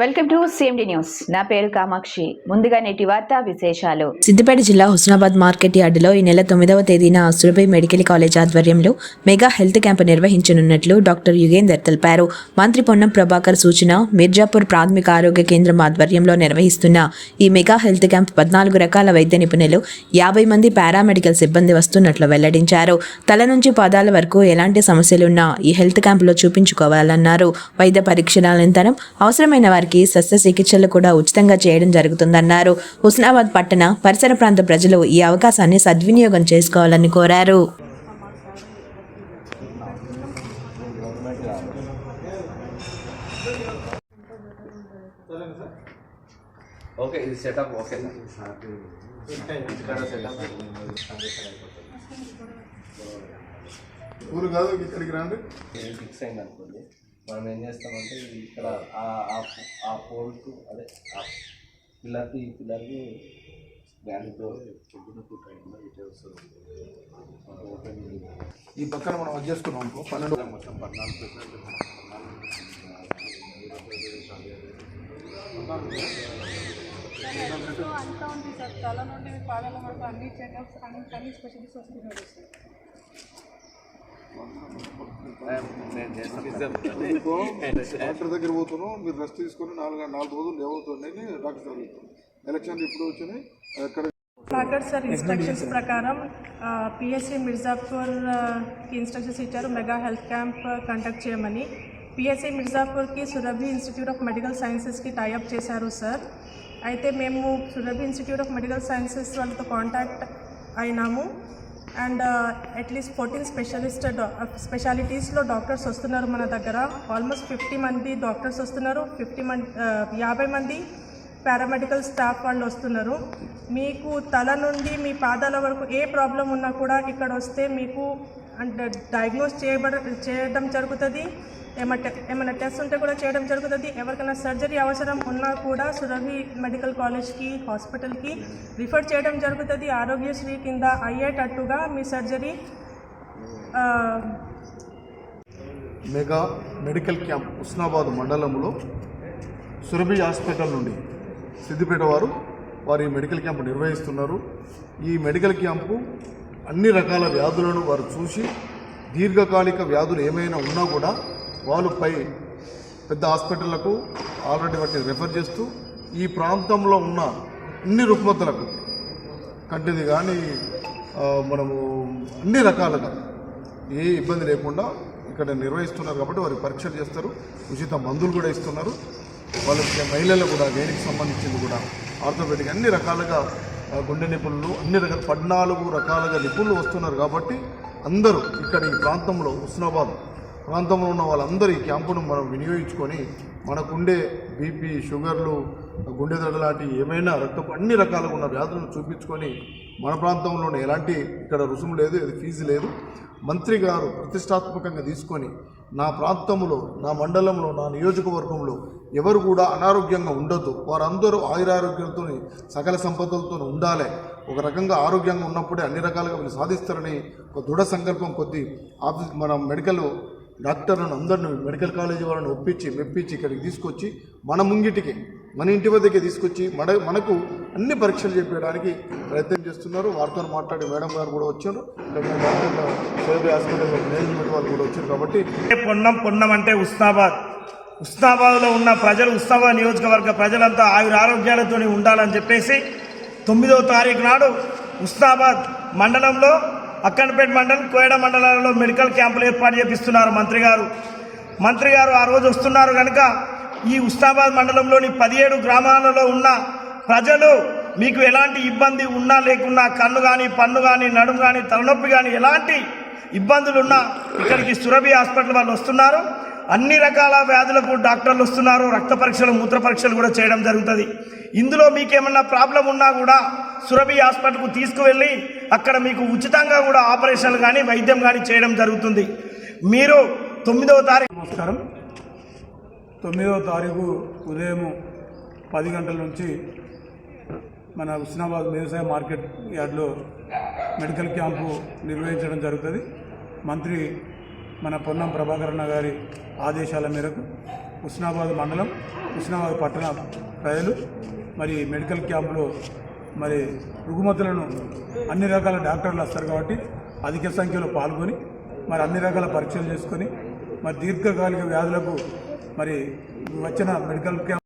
Welcome to CMD news నా పేరు కామాక్షి. ముందుగా నేటి వార్త విశేషాలు. సిద్దిపేట జిల్లా హుస్నాబాద్ మార్కెట్ యార్డులో ఈ నెల తొమ్మిదవ తేదీన సురభి మెడికల్ కాలేజ్ ఆధ్వర్యంలో మెగా హెల్త్ క్యాంప్ నిర్వహించనున్నట్లు డాక్టర్ యుగేందర్ తెలిపారు. మంత్రి పొన్నం ప్రభాకర్ సూచన మిర్జాపూర్ ప్రాథమిక ఆరోగ్య కేంద్రం ఆధ్వర్యంలో నిర్వహిస్తున్న ఈ మెగా హెల్త్ క్యాంప్ పద్నాలుగు రకాల వైద్య నిపుణులు యాభై మంది పారామెడికల్ సిబ్బంది వస్తున్నట్లు వెల్లడించారు. తల నుంచి పాదాల వరకు ఎలాంటి సమస్యలున్నా ఈ హెల్త్ క్యాంపులో చూపించుకోవాలన్నారు. వైద్య పరీక్షల అనంతరం అవసరమైన వారికి శస్త్రచికిత్సలు కూడా ఉచితంగా చేయడం జరుగుతుందన్నారు. హుస్నాబాద్ పట్టణ పరిసర ప్రాంత ప్రజలు ఈ అవకాశాన్ని సద్వినియోగం చేసుకోవాలని కోరారు. ఓకే ఇది సెటప్ ఓకే. ఊరు కాదు ఇక్కడికి రండి. ఫిక్స్ అయింది అనుకోండి మనం ఏం చేస్తామంటే ఇక్కడ ఆ- ఆ- ఆ పోల్కు అదే ఆ పిల్లర్కి ఈ పిల్లర్కి బ్యాండ్తో ఈ పక్కన మనం అది చేసుకున్నాం అనుకో పన్నెండు మొత్తం పద్నాలుగు అంతా ఉంది సార్ తల నుండి పాదాల వరకు అన్ని చెకప్స్ అన్ని అన్ని స్పెషలిస్ట్ వస్తున్నారు సార్ డాక్టర్ దగ్గర పోతున్నాం మీరు రెస్ట్ తీసుకొని నాలుగు నాలుగు రోజులు ఏమవుతుందని డాక్టర్ అడుగుతాం ఎలక్షన్ ఇప్పుడు వచ్చినాయి? ఎక్కడ? డాక్టర్ సార్ ఇన్స్ట్రక్షన్స్ ప్రకారం పిఎస్సి మిర్జాపూర్కి ఇన్స్ట్రక్షన్స్ ఇచ్చారు మెగా హెల్త్ క్యాంప్ కండక్ట్ చేయమని. పిఎస్సి మిర్జాపూర్కి సురభి ఇన్స్టిట్యూట్ ఆఫ్ మెడికల్ సైన్సెస్కి టైఅప్ చేశారు సార్. అయితే మేము Surabhi institute of medical sciences వాళ్ళతో contact అయినాము. And at least fourteen specialist స్పెషాలిటీస్లో doctors వస్తున్నారు మన దగ్గర. ఆల్మోస్ట్ ఫిఫ్టీ మంది డాక్టర్స్ వస్తున్నారు. ఫిఫ్టీ మంది యాభై మంది పారామెడికల్ స్టాఫ్ వాళ్ళు వస్తున్నారు. మీకు తల నుండి మీ పాదాల వరకు ఏ ప్రాబ్లం ఉన్నా కూడా ఇక్కడ వస్తే మీకు అంటే డయాగ్నోస్ చేయబడ చేయడం జరుగుతుంది. ఏమంటే ఏమైనా టెస్ట్ ఉంటే కూడా చేయడం జరుగుతుంది. ఎవరికైనా సర్జరీ అవసరం ఉన్నా కూడా సురభి మెడికల్ కాలేజ్కి హాస్పిటల్కి రిఫర్ చేయడం జరుగుతుంది. ఆరోగ్యశ్రీ కింద అయ్యేటట్టుగా మీ surgery mega medical camp Husnabad మండలంలో సురభి హాస్పిటల్ నుండి సిద్దిపేట వారు వారి మెడికల్ క్యాంపు నిర్వహిస్తున్నారు. ఈ మెడికల్ క్యాంపు అన్ని రకాల వ్యాధులను వారు చూసి దీర్ఘకాలిక వ్యాధులు ఏమైనా ఉన్నా కూడా వాళ్ళు పై పెద్ద హాస్పిటళ్ళకు ఆల్రెడీ వాటిని రెఫర్ చేస్తూ ఈ ప్రాంతంలో ఉన్న అన్ని రుగ్మతలకు కంటిది కానీ మనము అన్ని రకాలుగా ఏ ఇబ్బంది లేకుండా ఇక్కడ నిర్వహిస్తున్నారు కాబట్టి వారికి పరీక్షలు చేస్తారు. ఉచిత మందులు కూడా ఇస్తున్నారు. వాళ్ళకి మహిళలకు కూడా దేనికి సంబంధించింది కూడా ఆర్థోపెడిక్ అన్ని రకాలుగా గుండె నిపుణులు అన్ని రకాల పద్నాలుగు రకాలుగా నిపుణులు వస్తున్నారు కాబట్టి అందరూ ఇక్కడ ఈ ప్రాంతంలో హుస్నాబాద్ ప్రాంతంలో ఉన్న వాళ్ళందరూ ఈ క్యాంపును మనం వినియోగించుకొని మనకుండే బీపీ షుగర్లు గుండె దడ లాంటి ఏమైనా రక్తపు అన్ని రకాలుగా ఉన్న వ్యాధులను చూపించుకొని మన ప్రాంతంలోనే ఎలాంటి ఇక్కడ రుసుము లేదు ఇది ఫీజు లేదు. మంత్రి గారు ప్రతిష్టాత్మకంగా తీసుకొని నా ప్రాంతంలో నా మండలంలో నా నియోజకవర్గంలో ఎవరు కూడా అనారోగ్యంగా ఉండొద్దు. వారందరూ ఆయురారోగ్యంతో సకల సంపదలతో ఉండాలి. ఒక రకంగా ఆరోగ్యంగా ఉన్నప్పుడే అన్ని రకాలుగా వీళ్ళు సాధిస్తారని ఒక దృఢ సంకల్పం కొద్ది ఆఫీస్ మన మెడికల్ డాక్టర్లను అందరిని మెడికల్ కాలేజీ వాళ్ళని ఒప్పించి మెప్పించి ఇక్కడికి తీసుకొచ్చి మన ముంగిటికి మన ఇంటి వద్దకే తీసుకొచ్చి మన మనకు అన్ని పరీక్షలు చెప్పడానికి ప్రయత్నం చేస్తున్నారు. వారితో మాట్లాడి మేడం గారు కూడా వచ్చారు. సోదరి హాస్పిటల్ మేనేజ్మెంట్ వాళ్ళు కూడా వచ్చారు కాబట్టి పొన్నం పొన్నం అంటే ఉస్నాబాద్ ఉస్నాబాద్లో ఉన్న ప్రజలు ఉస్నాబాద్ నియోజకవర్గ ప్రజలంతా ఆయుర ఆరోగ్యాలతో ఉండాలని చెప్పేసి తొమ్మిదవ తారీఖు నాడు ఉస్నాబాద్ మండలంలో అక్కన్పేట మండలం కోయడ మండలాలలో మెడికల్ క్యాంపులు ఏర్పాటు చేపిస్తున్నారు మంత్రి గారు. మంత్రి గారు ఆ రోజు వస్తున్నారు కనుక ఈ ఉస్నాబాద్ మండలంలోని పదిహేడు గ్రామాలలో ఉన్న ప్రజలు మీకు ఎలాంటి ఇబ్బంది ఉన్నా లేకున్నా కన్ను కానీ పన్ను కానీ నడుము కానీ తలనొప్పి కానీ ఎలాంటి ఇబ్బందులున్నా ఇక్కడికి సురభి హాస్పిటల్ వాళ్ళు వస్తున్నారు. అన్ని రకాల వ్యాధులకు డాక్టర్లు వస్తున్నారు. రక్త పరీక్షలు మూత్ర పరీక్షలు కూడా చేయడం జరుగుతుంది. ఇందులో మీకేమన్నా ప్రాబ్లం ఉన్నా కూడా సురభి హాస్పిటల్కు తీసుకువెళ్ళి అక్కడ మీకు ఉచితంగా కూడా ఆపరేషన్లు కానీ వైద్యం కానీ చేయడం జరుగుతుంది. మీరు తొమ్మిదవ తారీఖు నమస్కారం. తొమ్మిదవ తారీఖు ఉదయం పది గంటల నుంచి మన హుస్నాబాద్ వ్యవసాయ మార్కెట్ యార్డ్లో మెడికల్ క్యాంపు నిర్వహించడం జరుగుతుంది. మంత్రి మన పొన్నం ప్రభాకరణ గారి ఆదేశాల మేరకు హుస్నాబాద్ మండలం హుస్నాబాద్ పట్టణ ప్రజలు మరి మెడికల్ క్యాంపులో మరి రుగుమతులను అన్ని రకాల డాక్టర్లు వస్తారు కాబట్టి అధిక సంఖ్యలో పాల్గొని మరి అన్ని రకాల పరీక్షలు చేసుకొని మరి దీర్ఘకాలిక వ్యాధులకు మరి వచ్చిన మెడికల్ క్యాంప్